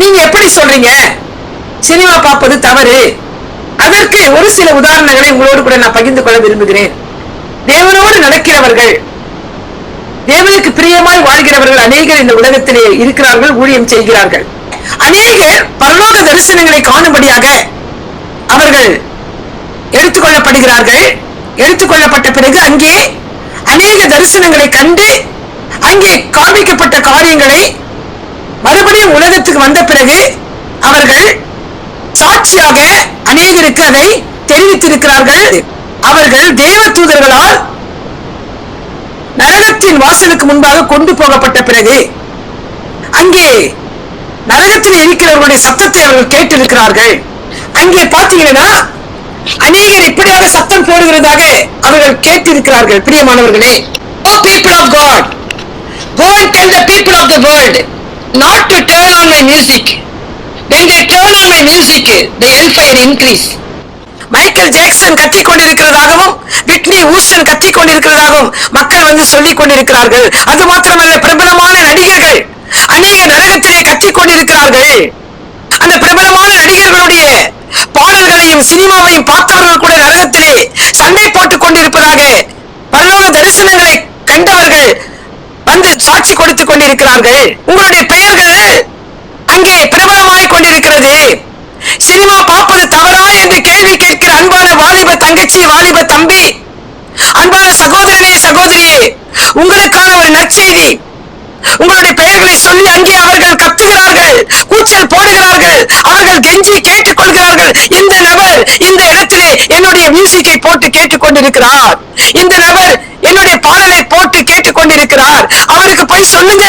நீங்க எப்படி சொல்றீங்க? சினிமா பார்ப்பது தவறு. அதற்கு ஒரு சில உதாரணங்களை உங்களோடு கூட நான் பகிர்ந்து கொள்ள விரும்புகிறேன். தேவனோடு நடக்கிறவர்கள் தேவனுக்கு பிரியமாய் வாழ்கிறவர்கள் அநேகர் இந்த உலகத்திலே இருக்கிறார்கள் ஊழியம் செய்கிறார்கள். அநேகர் பரலோக தரிசனங்களை காணும்படியாக அவர்கள் எடுத்துக்கொள்ளப்படுகிறார்கள். எடுத்துக்கொள்ளப்பட்ட பிறகு அங்கே அநேக தரிசனங்களை கண்டு அங்கே காண்பிக்கப்பட்ட காரியங்களை மறுபடியும் உலகத்துக்கு வந்த பிறகு அவர்கள் சாட்சியாக அநேகருக்கு அதை தெரிவித்திருக்கிறார்கள். அவர்கள் தேவ தூதர்களால் நரகத்தின் வாசலுக்கு முன்பாக கொண்டு போகப்பட்ட பிறகு அங்கே நரகத்தில் இருக்கிறவர்களுடைய சத்தத்தை அவர்கள் கேட்டிருக்கிறார்கள். அங்கே பார்த்தீங்கன்னா அநேகர் இப்படியாக சத்தம் போடுகிறதாக அவர்கள் கேட்டிருக்கிறார்கள். பிரியமானவர்களே O people of God go and the people of the the not to turn on my music. When they turn on my music the hellfire increase. Michael Jackson கத்திக் கொண்டிருக்கிறதாகவும் விட்னி ஊஸ்டன் கத்திக் கொண்டிருக்கிறதாகவும் மக்கள் வந்து சொல்லிக் கொண்டிருக்கிறார்கள் அது மாத்திரமல்ல பிரபலமான நடிகர்கள் அநேக நரகத்திலே கத்திக் கொண்டிருக்கிறார்கள் அந்த பிரபலமான நடிகர்களுடைய பாடல்களையும் சினிமாவையும் பார்த்தவர்கள் கூட நரகத்திலே சண்டை போட்டுக் கொண்டிருப்பதாக பரலோக தரிசனங்களை கண்டவர்கள் வந்து சாட்சி கொடுத்துக் கொண்டிருக்கிறார்கள். உங்களுடைய பெயர்கள் அங்கே பிரபலமாய் கொண்டிருக்கிறது சினிமா பார்ப்பது தவறா என்று கேள்வி கேட்கிற அன்பான வாலிப தங்கச்சி வாலிப தம்பி அன்பான சகோதரனே சகோதரியே உங்களுக்கான ஒரு நற்செய்தி. உங்களுடைய பெயர்களை சொல்லி அங்கே அவர்கள் கத்துகிறார்கள் கூச்சல் போடுகிறார்கள் அவர்கள் கெஞ்சி கேட்டுக் கொள்கிறார்கள் இந்த நபர் இந்த இடத்திலே என்னுடைய மியூசிக்கை போட்டு கேட்டுக் கொண்டிருக்கிறார் இந்த நபர் என்னுடைய பாடலை போட்டு கேட்டுக் கொண்டிருக்கிறார் அவருக்கு போய் சொல்லுங்க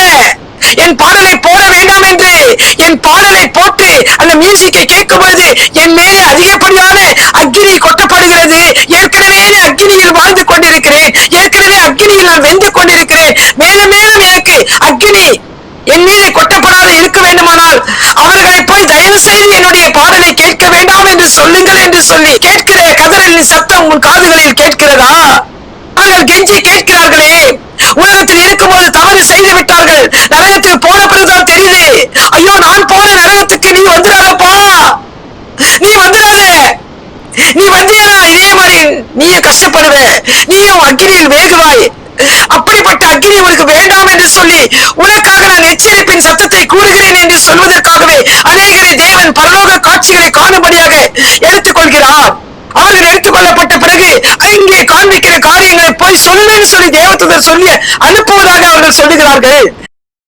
என் பாடலை போட வேண்டாம் என்று என் பாடலை போட்டு அந்த மியூசிக்கை கேட்கும் பொழுது என் மேலே அதிகப்படியான அக்கினி கொட்டப்படுகிறது. ஏற்கனவே அக்னியில் வாழ்ந்து கொண்டிருக்கிறேன். ஏற்கனவே அக்னியில் நான் வெந்து கொண்டிருக்கிறேன். மேலும் மேலும் எனக்கு அக்கினி என் மீது கொட்டப்படாத இருக்க வேண்டுமானால் அவர்களை போய் தயவு செய்து என்னுடைய பாடலை கேட்க வேண்டாம் என்று சொல்லுங்கள் என்று சொல்லி கேட்கிற கதறலின் சத்தம் உன் காதுகளில் கேட்கிறதா? அவர்கள் கெஞ்சி கேட்கிறார்களே உலகத்தில் இருக்கும்போது தவறு செய்து நரகத்தில் போன பிறகுதான் தெரியுது. ஐயோ நான் போன நரகத்துக்கு நீ வந்துடாதப்பா. நீ வந்துடாத. நீ வந்தியனா இதே மாதிரி நீயும் கஷ்டப்படுவ நீயும் அக்கினியில் வேகுவாய் அப்படிப்பட்ட அக்கினி உனக்கு வேண்டாம் என்று சொல்லி உனக்காக நான் எச்சரிப்பின் சத்தத்தை கூறுகிறேன் என்று சொல்வதற்காகவே அநேகரை தேவன் பரலோக காட்சிகளை காணும்படியாக எடுத்துக்கொள்கிறார். அவர்கள் எடுத்துக்கொள்ளப்பட்ட பிறகு இங்கே காண்பிக்கிற காரியங்களை போய் சொல்லுன்னு சொல்லி தேவத்துடன் சொல்லி அனுப்புவதாக அவர்கள் சொல்லுகிறார்கள்.